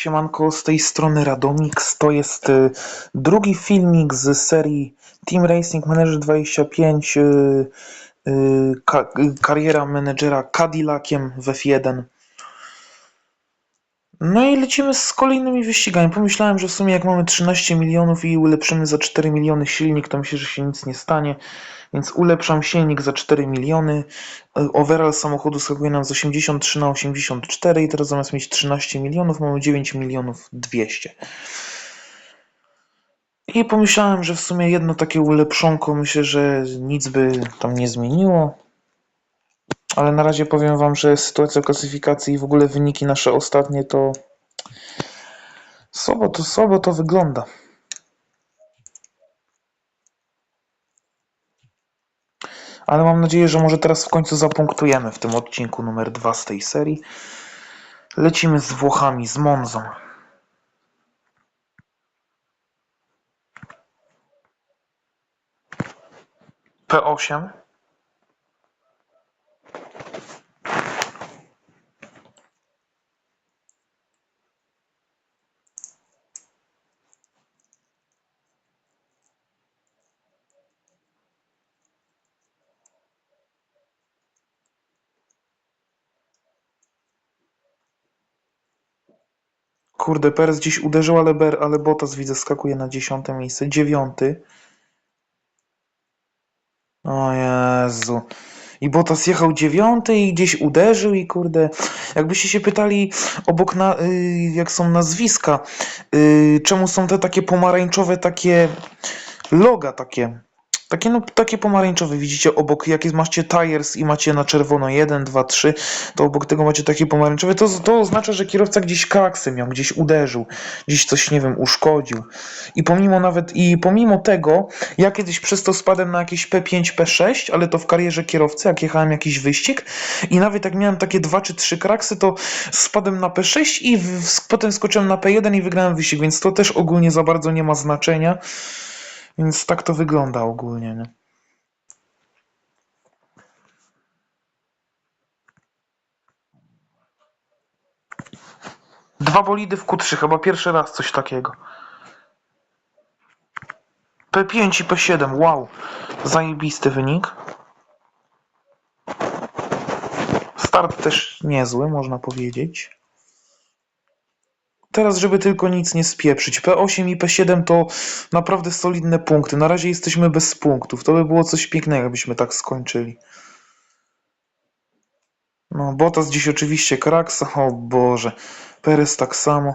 Siemanko, z tej strony Radomix. To jest y, drugi filmik z serii Team Racing Manager 25 y, y, ka kariera menedżera Cadillaciem w F1. No i lecimy z kolejnymi wyścigami. Pomyślałem, że w sumie jak mamy 13 milionów i ulepszymy za 4 miliony silnik, to myślę, że się nic nie stanie. Więc ulepszam silnik za 4 miliony. Y, Overall samochodu skakuje nam z 83 na 84 i teraz zamiast mieć 13 milionów mamy 9 milionów 200. I pomyślałem, że w sumie jedno takie ulepszonko myślę, że nic by tam nie zmieniło. Ale na razie powiem wam, że sytuacja klasyfikacji i w ogóle wyniki nasze ostatnie to słabo to, słabo to wygląda. Ale mam nadzieję, że może teraz w końcu zapunktujemy w tym odcinku numer dwa z tej serii. Lecimy z Włochami, z Monzą. P8. Kurde, Perez dziś uderzył, ale, Ber, ale Bottas widzę skakuje na dziesiąte miejsce. Dziewiąty. O Jezu. I Bottas jechał dziewiąty i gdzieś uderzył i kurde, jakbyście się pytali obok na, y, jak są nazwiska, y, czemu są te takie pomarańczowe takie loga takie, takie no takie pomarańczowe, widzicie obok, jakie macie tires i macie na czerwono 1, 2, 3, to obok tego macie takie pomarańczowe, to, to oznacza, że kierowca gdzieś kraksę miał, gdzieś uderzył, gdzieś coś, nie wiem, uszkodził. I pomimo nawet, i pomimo tego, ja kiedyś przez to spadłem na jakieś P5, P6, ale to w karierze kierowcy, jak jechałem jakiś wyścig i nawet jak miałem takie dwa czy trzy kraksy, to spadłem na P6 i w, potem skoczyłem na P1 i wygrałem wyścig, więc to też ogólnie za bardzo nie ma znaczenia. Więc tak to wygląda ogólnie, nie? Dwa bolidy w Q3, chyba pierwszy raz coś takiego. P5 i P7, wow. Zajebisty wynik. Start też niezły, można powiedzieć. Teraz, żeby tylko nic nie spieprzyć. P8 i P7 to naprawdę solidne punkty. Na razie jesteśmy bez punktów. To by było coś pięknego, jakbyśmy tak skończyli. No, Bottas dziś oczywiście kraksa. O Boże. Perez tak samo.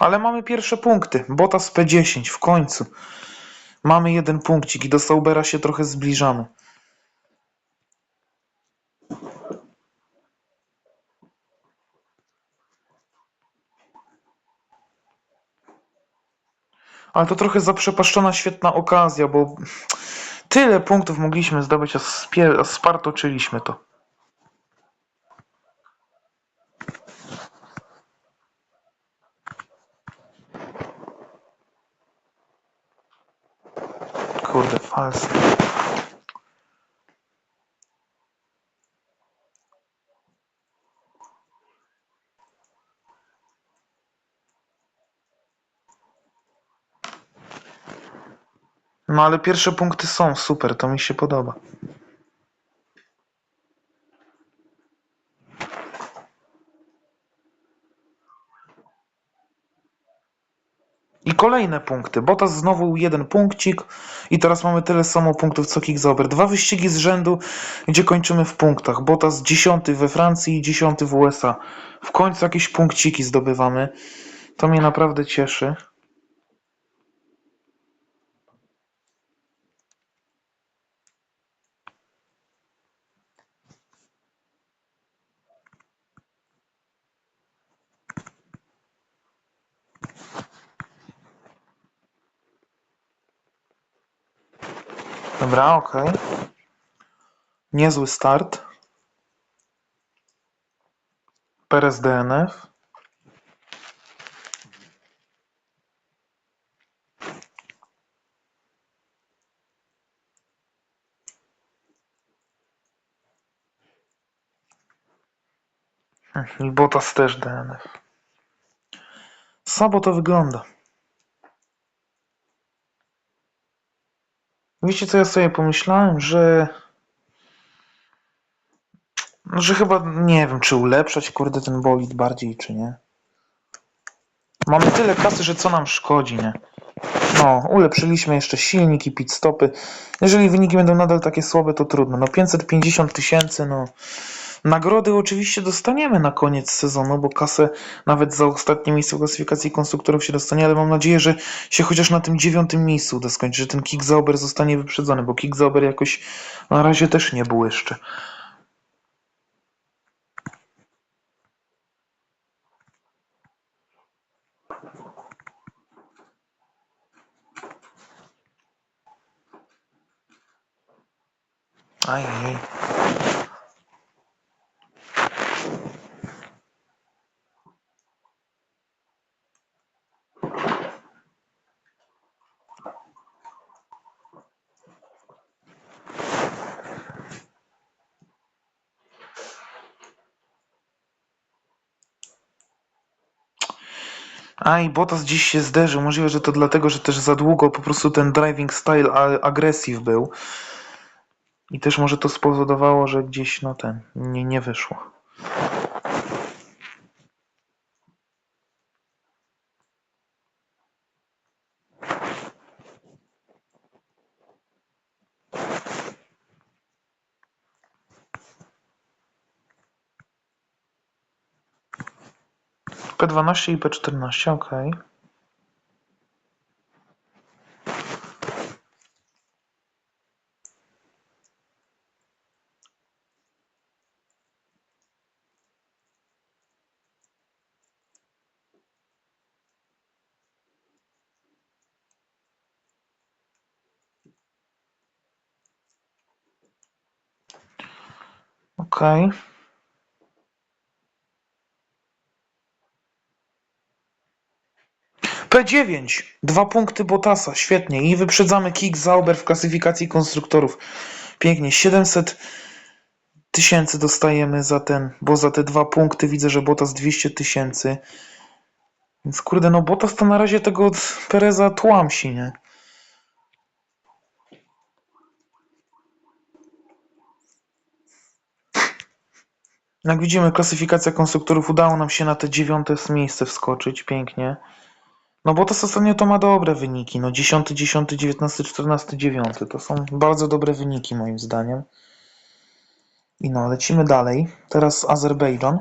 Ale mamy pierwsze punkty. Bottas P10 w końcu. Mamy jeden punkcik i do Saubera się trochę zbliżamy. Ale to trochę zaprzepaszczona świetna okazja, bo tyle punktów mogliśmy zdobyć, a, spie- a spartoczyliśmy to. Kurde, fals. No ale pierwsze punkty są super, to mi się podoba. I kolejne punkty. Bottas znowu jeden punkcik i teraz mamy tyle samo punktów co Kick Zauber. Dwa wyścigi z rzędu, gdzie kończymy w punktach. Bottas dziesiąty we Francji i dziesiąty w USA. W końcu jakieś punkciki zdobywamy. To mnie naprawdę cieszy. Dobra, okej. Niezły start. Perez DNF. I mhm, Botas też DNF. Słabo to wygląda. Wiecie co ja sobie pomyślałem, że no, że chyba nie wiem, czy ulepszać kurde ten bolid bardziej, czy nie. Mamy tyle kasy, że co nam szkodzi, nie? No, ulepszyliśmy jeszcze silnik i pit stopy. Jeżeli wyniki będą nadal takie słabe, to trudno. No 550 tysięcy, no. Nagrody oczywiście dostaniemy na koniec sezonu, bo kasę nawet za ostatnie miejsce w klasyfikacji konstruktorów się dostanie, ale mam nadzieję, że się chociaż na tym dziewiątym miejscu uda skończyć, że ten Kick Zauber zostanie wyprzedzony, bo Kick Zauber jakoś na razie też nie błyszczy. Ajajaj. Aj, Bottas dziś się zderzył. Możliwe, że to dlatego, że też za długo po prostu ten driving style a- aggressive był. I też może to spowodowało, że gdzieś no ten nie, nie wyszło. P12 i P14, ok. Okej. P9, dwa punkty Bottasa, świetnie. I wyprzedzamy Kick Zauber w klasyfikacji konstruktorów. Pięknie, 700 tysięcy dostajemy za ten, bo za te dwa punkty widzę, że Bottas 200 tysięcy. Więc kurde, no Bottas to na razie tego od Pereza tłamsi, nie? Jak widzimy, klasyfikacja konstruktorów udało nam się na te dziewiąte miejsce wskoczyć, pięknie. No bo to ostatnio to ma dobre wyniki, no 10, 10, 19, 14, 9, to są bardzo dobre wyniki moim zdaniem. I no, lecimy dalej. Teraz Azerbejdżan.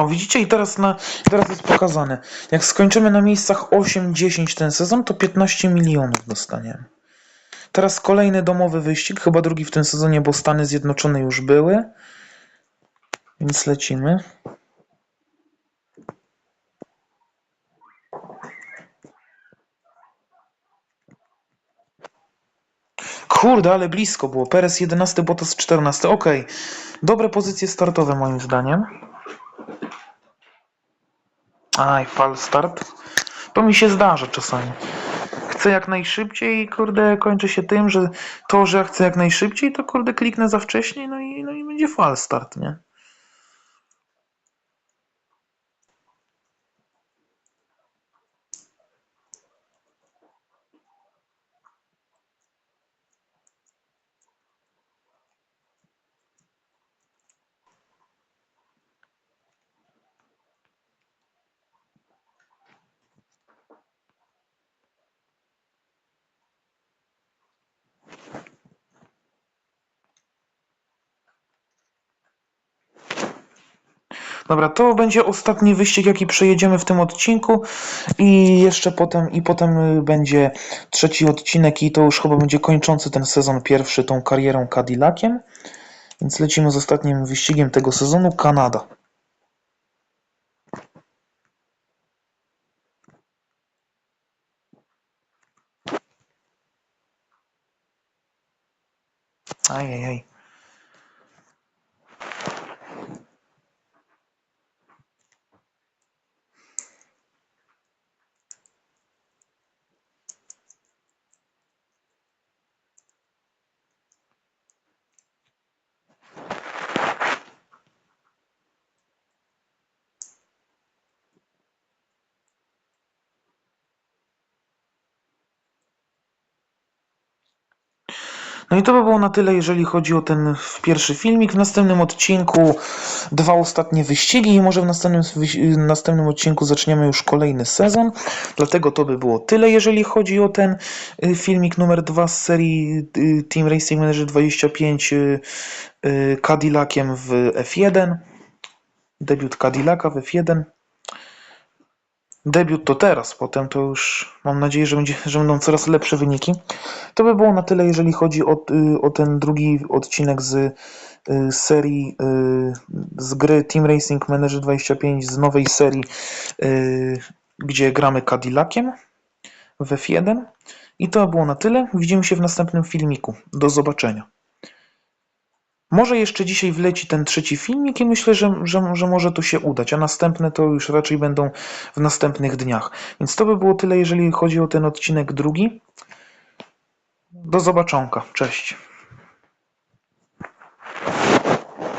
O, widzicie? I teraz, na, teraz jest pokazane. Jak skończymy na miejscach 8-10 ten sezon, to 15 milionów dostaniemy. Teraz kolejny domowy wyścig, chyba drugi w tym sezonie, bo Stany Zjednoczone już były. Więc lecimy. Kurde, ale blisko było. Perez 11, Bottas 14. Okej. Dobre pozycje startowe moim zdaniem. Aj, fal start. To mi się zdarza czasami. Chcę jak najszybciej i kurde kończy się tym, że to, że ja chcę jak najszybciej, to kurde kliknę za wcześnie, no i, no i będzie fal start, nie? Dobra, to będzie ostatni wyścig, jaki przejedziemy w tym odcinku i jeszcze potem, i potem y, będzie trzeci odcinek i to już chyba będzie kończący ten sezon pierwszy tą karierą Cadillaciem. Więc lecimy z ostatnim wyścigiem tego sezonu, Kanada. Ajajaj. No i to by było na tyle, jeżeli chodzi o ten pierwszy filmik. W następnym odcinku dwa ostatnie wyścigi i może w następnym, następnym odcinku zaczniemy już kolejny sezon. Dlatego to by było tyle, jeżeli chodzi o ten y, filmik numer dwa z serii y, Team Racing Manager 25 y, y, Cadillaciem w F1. Debiut Cadillaca w F1. Debiut to teraz, potem to już mam nadzieję, że, będzie, że będą coraz lepsze wyniki. To by było na tyle, jeżeli chodzi o, y, o ten drugi odcinek z y, serii, y, z gry Team Racing Manager 25, z nowej serii, gdzie gramy Cadillaciem w F1. I to było na tyle. Widzimy się w następnym filmiku. Do zobaczenia. Może jeszcze dzisiaj wleci ten trzeci filmik i myślę, że, że, że może to się udać, a następne to już raczej będą w następnych dniach. Więc to by było tyle, jeżeli chodzi o ten odcinek drugi. Do zobaczonka. Cześć.